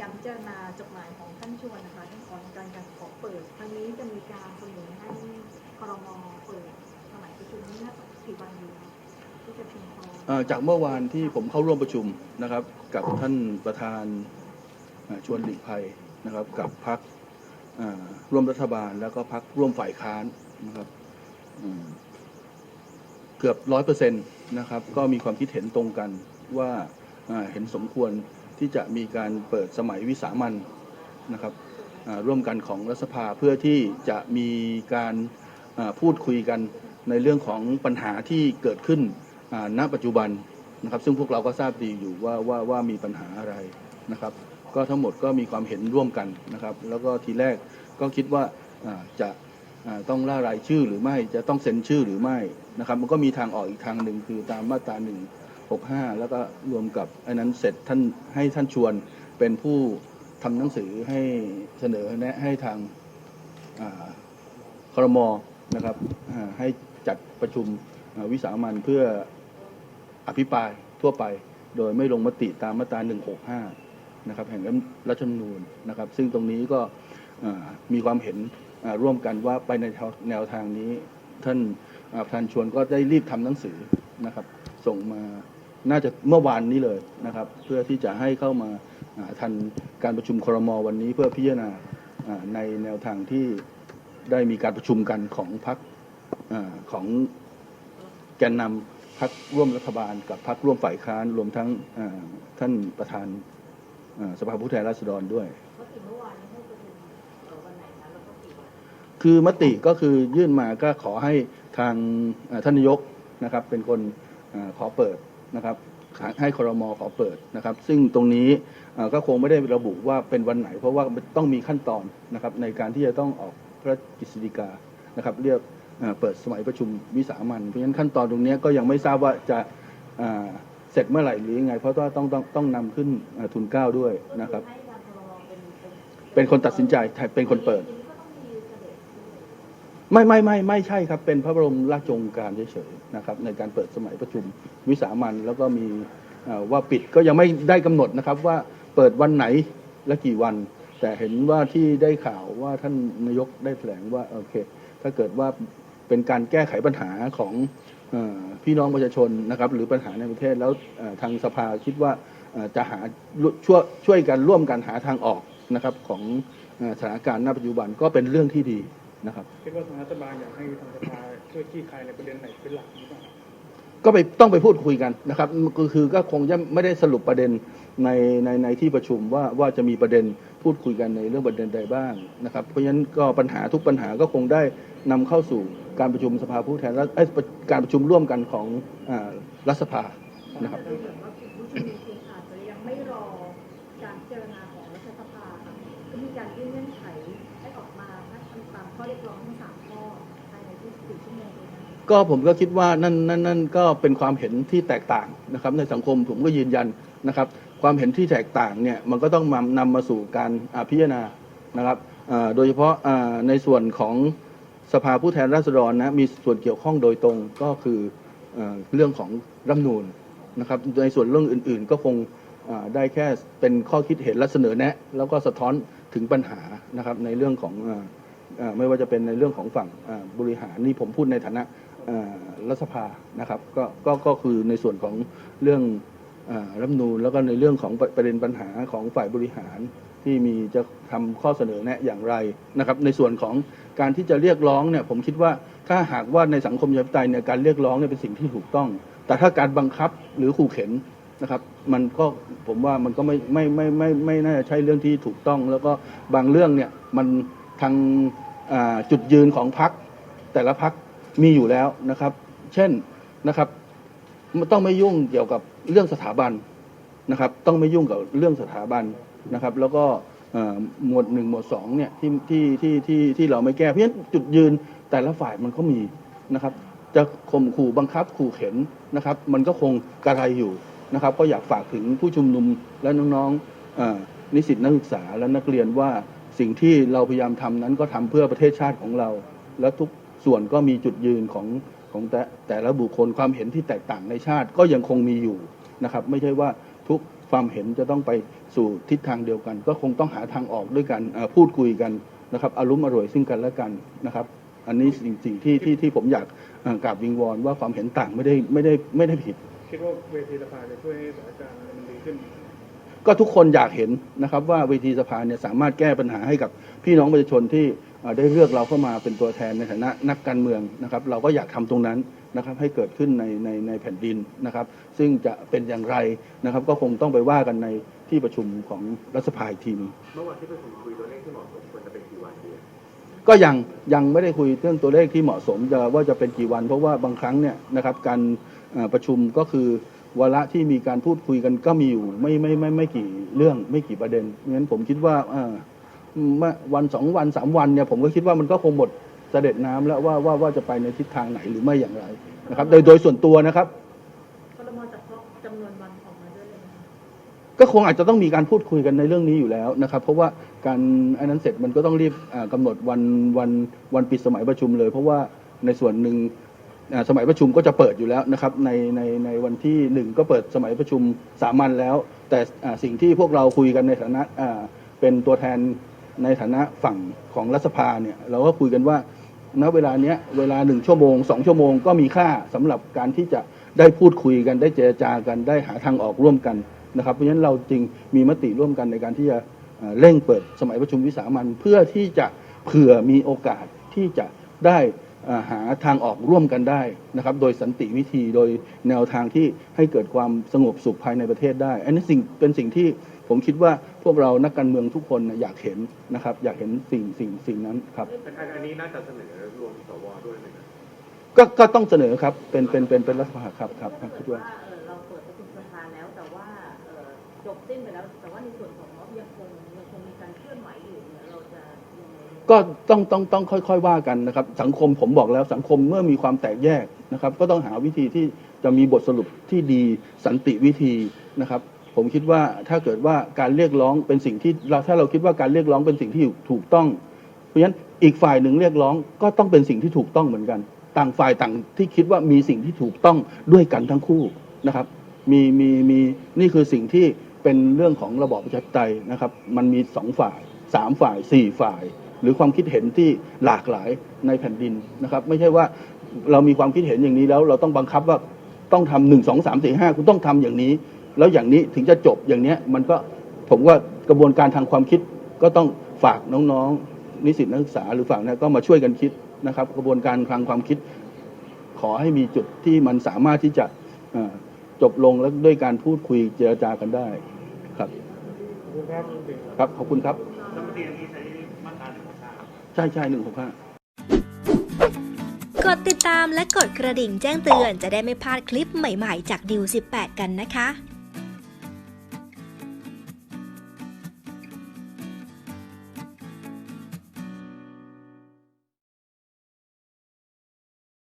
การพิจารณาจดหมายของท่านชวนนะคะท่านขอการการขอเปิดครั้งนี้จะมีการเสนอให้ครมเปิดสมัยประชุมนี้นะกี่วันดีคะที่จะเพียงพอจากเมื่อวานที่ผมเข้าร่วมประชุมนะครับ กับท่านประธานชวนหลีกภัยนะครับ กับพักร่วมรัฐบาลแล้วก็พักร่วมฝ่ายค้านนะครับเกือบร้อยเปอร์เซ็นต์นะครับ ก็มีความคิดเห็นตรงกันว่าเห็นสมควร ที่จะมีการเปิดสมัยวิสามันนะครับร่วมกันของรัฐสภาเพื่อที่จะมีการพูดคุยกันในเรื่องของปัญหาที่เกิดขึ้นณปัจจุบันนะครับ ซึ่งพวกเราก็ทราบดีอยู่ว่าว่าว่ามีปัญหาอะไรนะครับ ก็ทั้งหมดก็มีความเห็นร่วมกันนะครับ แล้วก็ทีแรกก็คิดว่าจะต้องล่ารายชื่อหรือไม่จะต้องเซ็นชื่อหรือไม่นะครับ มันก็มีทางออกอีกทางหนึ่งคือตามมาตราหนึ่ง หกห้าแล้วก็รวมกับอ้นั้นเสร็จท่านให้ท่านชวนเป็นผู้ทำหนังสือให้เสนอแนะให้ทางอ่าครมนะครับให้จัดประชุมวิสามันเพื่ออภิปรายทั่วไป โดยไม่ลงมติตามมาตรา 165 นะครับแห่งรัฐธรรมนูญนะครับ ซึ่งตรงนี้ก็มีความเห็นร่วมกันว่าไปในแนวทางนี้ท่านเอ่อประธานชวนก็ได้รีบทำหนังสือนะครับ ส่งมา น่าจะเมื่อวานนี้เลยนะครับ เพื่อที่จะให้เข้ามาทันการประชุมครมวันนี้เพื่อพิจารณาในแนวทางที่ได้มีการประชุมกันของพรรคอ่าของแกนนำพักร่วมรัฐบาล กับพักร่วมฝ่ายค้านรวมทั้งท่านประธานสภาผู้แทนราษฎรด้วยคือมติก็คือยื่นมาก็ขอให้ทางท่านนายกนะครับ เป็นคนอขอเปิด นะครับให้ครมขอเปิดนะครับ ซึ่งตรงนี้ก็คงไม่ได้ระบุว่าเป็นวันไหน เพราะว่าต้องมีขั้นตอนนะครับในการที่จะต้องออกพระกฤษฎีกานะครับ เรียกเปิดสมัยประชุมวิสามันเพราะฉะนั้นขั้นตอนตรงนี้ก็ยังไม่ทราบว่าจะเสร็จเมื่อไหร่หรือยังไง เพราะว่าต้องต้องต้องนำขึ้นทุนเก้าด้วยนะครับ เป็นคนตัดสินใจเป็นคนเปิด ทีนี้ก็ต้องมีเสด็จด้วย ไม่ไม่ไม่ไม่ใช่ครับ เป็นพระบรมราชโองการเฉยๆนะครับ ในการเปิดสมัยประชุมวิสามันแล้วก็มีว่าปิดก็ยังไม่ได้กำหนดนะครับว่าเปิดวันไหนและกี่วัน แต่เห็นว่าที่ได้ข่าวว่าท่านนายกได้แถลงว่าโอเค ถ้าเกิดว่าเป็นการแก้ไขปัญหาของอพี่น้องประชาชนนะครับ หรือปัญหาในประเทศแล้วทางสภาคิดว่าจะหาช่วยช่วยกันร่วมกันหาทางออกนะครับของอสถานการณ์ณปัจจุบันก็เป็นเรื่องที่ดี นะครับคิดว่าทางรัฐบาลอยากให้ทางสภาช่วยขี้คายในประเด็นไหนเป็นหลักหรือเปล่าครับก็ไปต้องไปพูดคุยกันนะครับคือคือก็คงจะไม่ได้สรุปประเด็นในในในที่ประชุมว่าว่าจะมีประเด็นพูดคุยกันในเรื่องประเด็นใดบ้างนะครับ เพราะฉะนั้นก็ปัญหาทุกปัญหาก็คงได้นำเข้าสู่การประชุมสภาผู้แทนรัฐเอ้ยการประชุมร่วมกันของอ่ารัฐสภานะครับดูเหมือนว่ากลุ่มผู้ชุมนุมเองอาจจะยังไม่รอการพิจารณาของรัฐสภาค่ะก็มีการยื่นเงื่อนไขให้ออกมาถ้าทำตามข้อ เรียกร้องทั้งสามข้อภายใน24ชั่วโมงเลยนะก็ผมก็คิดว่านั่นนั่นนั่นก็เป็นความเห็นที่แตกต่างนะครับ ในสังคมผมก็ยืนยันนะครับ ความเห็นที่แตกต่างเนี่ยมันก็ต้องมานำมาสู่การอ่าพิจารณานะครับโดยเฉพาะในส่วนของสภาผู้แทนราษฎรนะมีส่วนเกี่ยวข้องโดยตรงก็คือเอ่อเรื่องของรัฐนูญนะครับในส่วนเรื่องอื่น ๆ ก็คงได้แค่เป็นข้อคิดเห็นและเสนอแนะ แล้วก็สะท้อนถึงปัญหานะครับในเรื่องของ ไม่ว่าจะเป็นในเรื่องของฝั่งบริหารนี่ผมพูดในฐานะรัฐสภานะครับก็ก็ก็คือในส่วนของเรื่องอรัฐนูญแล้วก็ในเรื่องของประเด็นปัญหาของฝ่ายบริหารที่มีจะทำข้อเสนอแนะอย่างไรนะครับในส่วนของการที่จะเรียกร้องเนี่ยผมคิดว่าถ้าหากว่าในสังคมประชาธิปไตยเนี่ยการเรียกร้องเนี่ยเป็นสิ่งที่ถูกต้อง แต่ถ้าการบังคับหรือขู่เข็นนะครับมันก็ผมว่ามันก็ไม่ไม่ไม่ไม่ไม่น่าจะใช่เรื่องที่ถูกต้อง แล้วก็บางเรื่องเนี่ยมัน ทางจุดยืนของพักแต่ละพักมีอยู่แล้วนะครับ เช่นนะครับต้องไม่ยุ่งเกี่ยวกับเรื่องสถาบันนะครับ ต้องไม่ยุ่งกับเรื่องสถาบันนะครับ แล้วก็หมวดหนึ่งหมวดสองเนี่ยที่ที่ที่ที่ที่เราไม่แก้เพราะฉะนั้นจุดยืนแต่ละฝ่ายมันก็มีนะครับ จะข่มขู่บังคับขู่เข็นนะครับ มันก็คงกระไรอยู่นะครับ ก็อยากฝากถึงผู้ชุมนุมและน้องๆนิสิตนักศึกษาและนักเรียนว่า สิ่งที่เราพยายามทำนั้นก็ทำเพื่อประเทศชาติของเรา และทุกส่วนก็มีจุดยืนของของแต่แต่ละบุคคลความเห็นที่แตกต่างในชาติก็ยังคงมีอยู่นะครับ ไม่ใช่ว่าทุกความเห็นจะต้องไปสู่ทิศทางเดียวกัน ก็คงต้องหาทางออกด้วยกันพูดคุยกันนะครับอารมณ์อร่วยซึ่งกันและกันนะครับ อันนี้สิ่งสิ่งที่ที่ที่ผมอยากเอ่อกราบวิงวอนว่าความเห็นต่างไม่ได้ไม่ได้ไม่ได้ผิดคิดว่าเวทีสภาจะช่วยให้สถานการณ์มันดีขึ้น ก็ทุกคนอยากเห็นนะครับว่าเวทีสภาเนี่ยสามารถแก้ปัญหาให้กับพี่น้องประชาชนที่เอ่อได้เลือกเราเข้ามาเป็นตัวแทนในฐานะนักการเมืองนะครับ เราก็อยากทำตรงนั้นนะครับให้เกิดขึ้นในในในแผ่นดินนะครับ ซึ่งจะเป็นอย่างไรนะครับ ก็คงต้องไปว่ากันในที่ประชุมของรัฐสภาอีกทีหนึงเมื่อวันที่ประชุมคุยตัวเลขที่เหมาะสมควรจะเป็นกี่วันดีก็ยังยังไม่ได้คุยเรื่องตัวเลขที่เหมาะสมจะว่าจะเป็นกี่วัน เพราะว่าบางครั้งเนี่ยนะครับการเอ่อประชุมก็คือ วาระที่มีการพูดคุยกันก็มีอยู่ไม่ไม่ไม่ไม่กี่เรื่องไม่กี่ประเด็นงั้นผมคิดว่าเอ่อเมื่อวันสองวันสามวันเนี่ยผมก็คิดว่ามันก็คงหมดเสด็จน้ำแล้วว่าว่าว่าจะไปในทิศทางไหนหรือไม่อย่างไรนะครับ โดยโดยส่วนตัวนะครับครมจะเคาะจำนวนวันออกมาด้วยเลยไหมคะก็คงอาจจะต้องมีการพูดคุยกันในเรื่องนี้อยู่แล้วนะครับ เพราะว่าการอันนั้นเสร็จมันก็ต้องรีบอ่ากำหนดวันวันวันปิดสมัยประชุมเลย เพราะว่าในส่วนหนึ่งอ่า สมัยประชุมก็จะเปิดอยู่แล้วนะครับในในในวันที่หนึ่งก็เปิดสมัยประชุมสามัญแล้ว แต่สิ่งที่พวกเราคุยกันในฐานะเป็นตัวแทนในฐานะฝั่งของรัฐสภาเนี่ยเราก็คุยกันว่าณเวลาเนี้ยเวลาหนึ่งชั่วโมงสองชั่วโมงก็มีค่าสำหรับการที่จะได้พูดคุยกันได้เจรจากันได้หาทางออกร่วมกันนะครับ เพราะฉะนั้นเราจึงมีมติร่วมกันในการที่จะเร่งเปิดสมัยประชุมวิสามันเพื่อที่จะเผื่อมีโอกาสที่จะได้ หาทางออกร่วมกันได้นะครับ โดยสันติวิธีโดยแนวทางที่ให้เกิดความสงบสุขภายในประเทศได้ อันนี้สิ่งเป็นสิ่งที่ผมคิดว่าพวกเรานักการเมืองทุกคนน่ะอยากเห็นนะครับ อยากเห็นสิ่งสิ่งสิ่งนั้นครับอันอันนี้น่าจะเสนอรวมสวด้วยไหมครับก็ก็ต้องเสนอครับเป็นเป็นเป็นเป็นรัฐสภาครับครับครับคิดว่าเออเราเปิดประชุมสภาแล้วแต่ว่าเออจบสิ้นไปแล้วแต่ว่าในส่วนของม็อบยังคง ก็ต้องต้องต้องค่อย ๆ ว่ากันนะครับ สังคมผมบอกแล้วสังคมเมื่อมีความแตกแยกนะครับ ก็ต้องหาวิธีที่จะมีบทสรุปที่ดีสันติวิธีนะครับ ผมคิดว่าถ้าเกิดว่าการเรียกร้องเป็นสิ่งที่เราถ้าเราคิดว่าการเรียกร้องเป็นสิ่งที่ถูกต้อง เพราะฉะนั้นอีกฝ่ายหนึ่งเรียกร้องก็ต้องเป็นสิ่งที่ถูกต้องเหมือนกัน ต่างฝ่ายต่างที่คิดว่ามีสิ่งที่ถูกต้องด้วยกันทั้งคู่นะครับมีมีมีนี่คือสิ่งที่เป็นเรื่องของระบอบประชาธิปไตยนะครับ มันมีสองฝ่ายสามฝ่ายสี่ฝ่าย รือความคิดเห็นที่หลากหลายในแผ่นดินนะครับ ไม่ใช่ว่าเรามีความคิดเห็นอย่างนี้แล้ว เราต้องบังคับว่าต้องทำหนึ่งสองสามสี่ห้าคุณต้องทำอย่างนี้ แล้วอย่างนี้ถึงจะจบอย่างเนี้ยมันก็ผมว่ากระบวนการทางความคิดก็ต้องฝากน้องๆ นิสิตนักศึกษาหรือฝั่งนั้นก็มาช่วยกันคิดนะครับ กระบวนการทางความคิด ขอให้มีจุดที่มันสามารถที่จะเอ่อจบลงแล้วด้วยการพูดคุยเจรจากันได้ครับขอบคุณครับคุณติ๋งครับขอบคุณครับ ใช่ใช่หนึ่งหกห้ากดติดตามและกดกระดิ่งแจ้งเตือนจะได้ไม่พลาดคลิปใหม่ๆ จากดิว18 กันนะคะ